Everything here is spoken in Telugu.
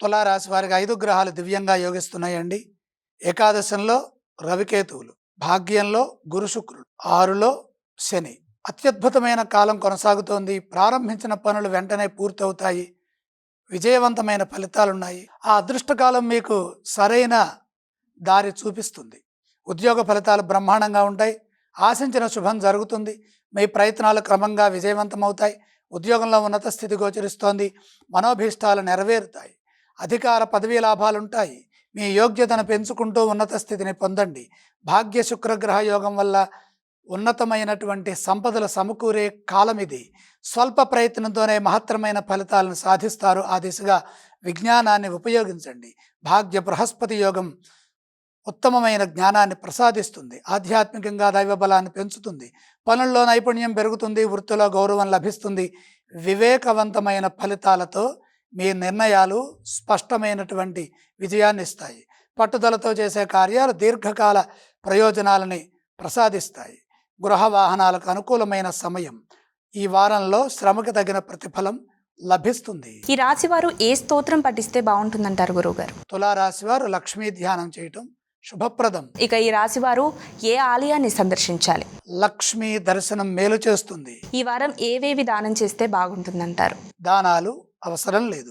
తులారాశి వారికి ఐదు గ్రహాలు దివ్యంగా యోగిస్తున్నాయండి. ఏకాదశంలో రవికేతువులు భాగ్యంలో గురు శుక్రుడు ఆరులో శని. అత్యద్భుతమైన కాలం కొనసాగుతోంది. ప్రారంభించిన పనులు వెంటనే పూర్తవుతాయి. విజయవంతమైన ఫలితాలున్నాయి. ఆ అదృష్టకాలం మీకు సరైన దారి చూపిస్తుంది. ఉద్యోగ ఫలితాలు బ్రహ్మాండంగా ఉంటాయి. ఆశించిన శుభం జరుగుతుంది. మీ ప్రయత్నాలు క్రమంగా విజయవంతమవుతాయి. ఉద్యోగంలో ఉన్నత స్థితి గోచరిస్తోంది. మనోభీష్టాలు నెరవేరుతాయి. అధికార పదవీ లాభాలు ఉంటాయి మీ యోగ్యతను పెంచుకుంటూ ఉన్నత స్థితిని పొందండి. భాగ్య శుక్రగ్రహ యోగం వల్ల ఉన్నతమైనటువంటి సంపదలు సమకూరే కాలం ఇది. స్వల్ప ప్రయత్నంతోనే మహత్తరమైన ఫలితాలను సాధిస్తారు. ఆ దిశగా విజ్ఞానాన్ని ఉపయోగించండి. భాగ్య బృహస్పతి యోగం ఉత్తమమైన జ్ఞానాన్ని ప్రసాదిస్తుంది. ఆధ్యాత్మికంగా దైవ బలాన్ని పెంచుతుంది. పనుల్లో నైపుణ్యం పెరుగుతుంది. వృత్తిలో గౌరవం లభిస్తుంది. వివేకవంతమైన ఫలితాలతో మీ నిర్ణయాలు స్పష్టమైనటువంటి విజయాన్ని ఇస్తాయి పట్టుదలతో చేసే కార్యాలు దీర్ఘకాల ప్రయోజనాలని ప్రసాదిస్తాయి. గృహ వాహనాలకు అనుకూలమైన సమయం ఈ వారంలో శ్రమకు తగిన ప్రతిఫలం లభిస్తుంది. ఈ రాశి వారు ఏ స్తోత్రం పఠిస్తే బాగుంటుందంటారు గురువుగారు? తులారాశి వారు లక్ష్మీ ధ్యానం చేయటం శుభప్రదం. ఇక ఈ రాశి వారు ఏ ఆలయాన్ని సందర్శించాలి? లక్ష్మీ దర్శనం మేలు చేస్తుంది. ఈ వారం ఏవేవి దానం చేస్తే బాగుంటుందంటారు? దానాలు అవసరం లేదు.